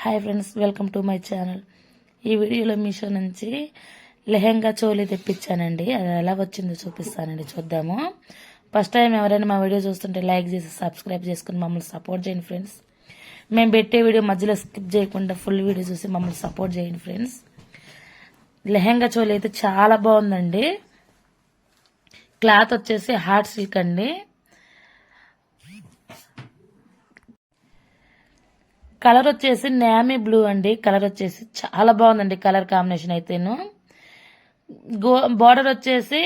Hi friends welcome to my channel ఈ వీడియోలో మీషో నుంచి లెహెంగా చోలీ తెప్పించానండి. అది ఎలా వచ్చిందో చూపిస్తానండి చూద్దాము. ఫస్ట్ టైం ఎవరైనా మా వీడియో చూస్తుంటే లైక్ చేసి సబ్స్క్రైబ్ చేసుకుని మమ్మల్ని సపోర్ట్ చేయండి ఫ్రెండ్స్ మేము పెట్టే వీడియో మధ్యలో స్కిప్ చేయకుండా ఫుల్ వీడియో చూసి మమ్మల్ని సపోర్ట్ చేయండి ఫ్రెండ్స్ లెహెంగా చోలీ అయితే చాలా బాగుందండి. క్లాత్ వచ్చేసి హార్ట్ సిల్క్ అండి. కలర్ వచ్చేసి నామీ బ్లూ అండి. కలర్ వచ్చేసి చాలా బాగుందండి కలర్ కాంబినేషన్ అయితేను. గో బార్డర్ వచ్చేసి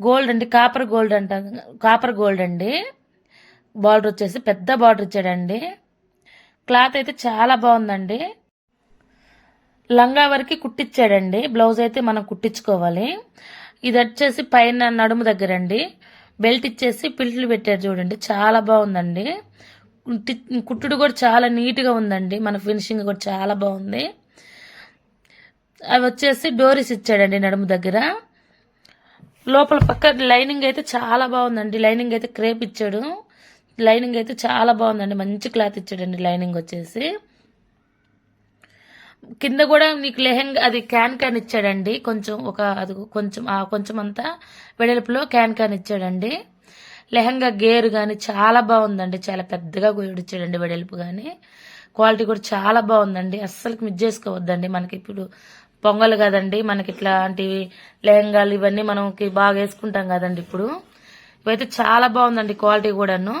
గోల్డ్ అండి కాపర్ గోల్డ్ అంట కాపర్ గోల్డ్ అండి. బార్డర్ వచ్చేసి పెద్ద బార్డర్ ఇచ్చాడండి. క్లాత్ అయితే చాలా బాగుందండి. లంగా వరకు కుట్టించాడండి బ్లౌజ్ అయితే మనం కుట్టించుకోవాలి. ఇది వచ్చేసి పైన నడుము దగ్గర అండి. బెల్ట్ ఇచ్చేసి పిల్టులు పెట్టారు చూడండి. చాలా బాగుందండి. కుట్టుడు కూడా చాలా నీట్గా ఉందండి. మన ఫినిషింగ్ కూడా చాలా బాగుంది. అవి వచ్చేసి డోరీస్ ఇచ్చాడండి నడుము దగ్గర. లోపల పక్క లైనింగ్ అయితే చాలా బాగుందండి. లైనింగ్ అయితే క్రేప్ ఇచ్చాడు. లైనింగ్ అయితే చాలా బాగుందండి. మంచి క్లాత్ ఇచ్చాడండి లైనింగ్ వచ్చేసి. కింద కూడా నీకు లెహెంగా అది క్యాన్ క్యాన్ ఇచ్చాడండి. కొంచెం ఒక అది కొంచెం కొంచెం అంతా వెడల్పులో క్యాన్ క్యాన్ ఇచ్చాడండి. లెహంగా గేర్ కానీ చాలా బాగుందండి. చాలా పెద్దగా ఇచ్చాడండి వెడల్పు కానీ క్వాలిటీ కూడా చాలా బాగుందండి. అస్సలు మిస్ చేసుకోవద్దండి. మనకి ఇప్పుడు పొంగలు కదండి. మనకి ఇట్లాంటివి లెహంగాలు ఇవన్నీ మనకి బాగా వేసుకుంటాం కదండి ఇప్పుడు. ఇవైతే చాలా బాగుందండి క్వాలిటీ కూడాను.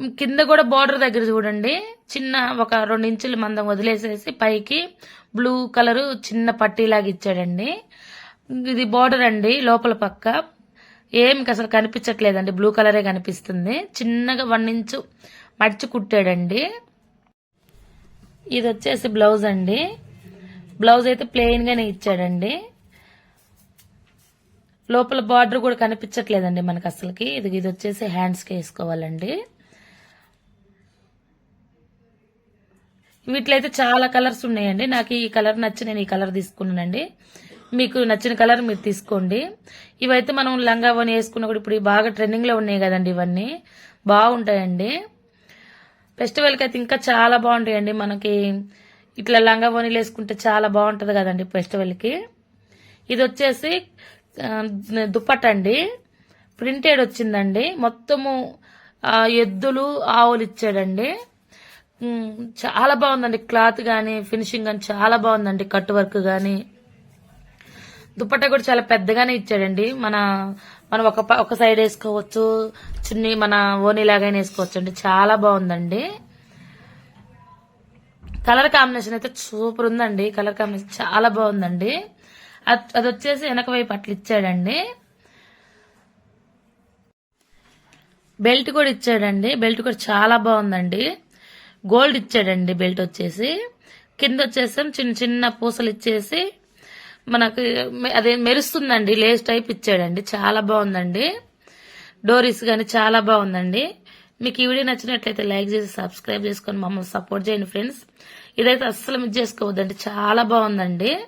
కింద కూడా బార్డర్ దగ్గర చూడండి. చిన్న ఒక రెండు ఇంచులు మందం వదిలేసేసి పైకి బ్లూ కలరు చిన్న పట్టీలాగా ఇచ్చాడండి. ఇది బార్డర్ అండి లోపల పక్క. ఏమికి అసలు కనిపించట్లేదండి బ్లూ కలరే కనిపిస్తుంది. చిన్నగా వన్ ఇంచు మడిచి కుట్టాడండి. ఇది వచ్చేసి బ్లౌజ్ అండి. బ్లౌజ్ అయితే ప్లెయిన్గానే ఇచ్చాడండి. లోపల బార్డర్ కూడా కనిపించట్లేదండి మనకు అసలుకి. ఇది ఇది వచ్చేసి హ్యాండ్స్కి వేసుకోవాలండి. వీటిలో చాలా కలర్స్ ఉన్నాయండి. నాకు ఈ కలర్ నచ్చి నేను ఈ కలర్ తీసుకున్నానండి. మీకు నచ్చిన కలర్ మీరు తీసుకోండి. ఇవైతే మనం లంగా అవన్నీ వేసుకున్న కూడా ఇప్పుడు బాగా ట్రెండింగ్లో ఉన్నాయి కదండి ఇవన్నీ. బాగుంటాయండి. ఫెస్టివల్కి అయితే ఇంకా చాలా బాగుంటాయండి. మనకి ఇట్లా లంగా వనీలు వేసుకుంటే చాలా బాగుంటుంది కదండి ఫెస్టివల్కి. ఇది వచ్చేసి దుప్పట అండి. ప్రింటెడ్ వచ్చిందండి. మొత్తము ఎద్దులు ఆవులు ఇచ్చాడండి. చాలా బాగుందండి క్లాత్ కానీ ఫినిషింగ్ కానీ చాలా బాగుందండి కట్ వర్క్ కానీ దుపట్టా కూడా చాలా పెద్దగానే ఇచ్చాడండి. మన మనం ఒక ప- ఒక సైడ్ వేసుకోవచ్చు చున్నీ మన ఓనీ వేసుకోవచ్చు అండి చాలా బాగుందండి. కలర్ కాంబినేషన్ అయితే సూపర్ ఉందండి. కలర్ కాంబినేషన్ చాలా బాగుందండి. అది వచ్చేసి వెనక వైపు అట్లా ఇచ్చాడండి. బెల్ట్ కూడా ఇచ్చాడండి. బెల్ట్ కూడా చాలా బాగుందండి. గోల్డ్ ఇచ్చాడండి బెల్ట్ వచ్చేసి. కింద వచ్చేసి చిన్న చిన్న పూసలు ఇచ్చేసి మనకు మె- అదే మెరుస్తుందండి లేస్ టైప్ ఇచ్చాడండి. చాలా బాగుందండి. డోరీస్ కానీ చాలా బాగుందండి. మీకు ఈ వీడియో నచ్చినట్లయితే లైక్ చేసి సబ్స్క్రైబ్ చేసుకొని మమ్మల్ని సపోర్ట్ చేయండి ఫ్రెండ్స్. ఇదైతే అస్సలు మిస్ చేసుకోవద్దండి చాలా బాగుందండి.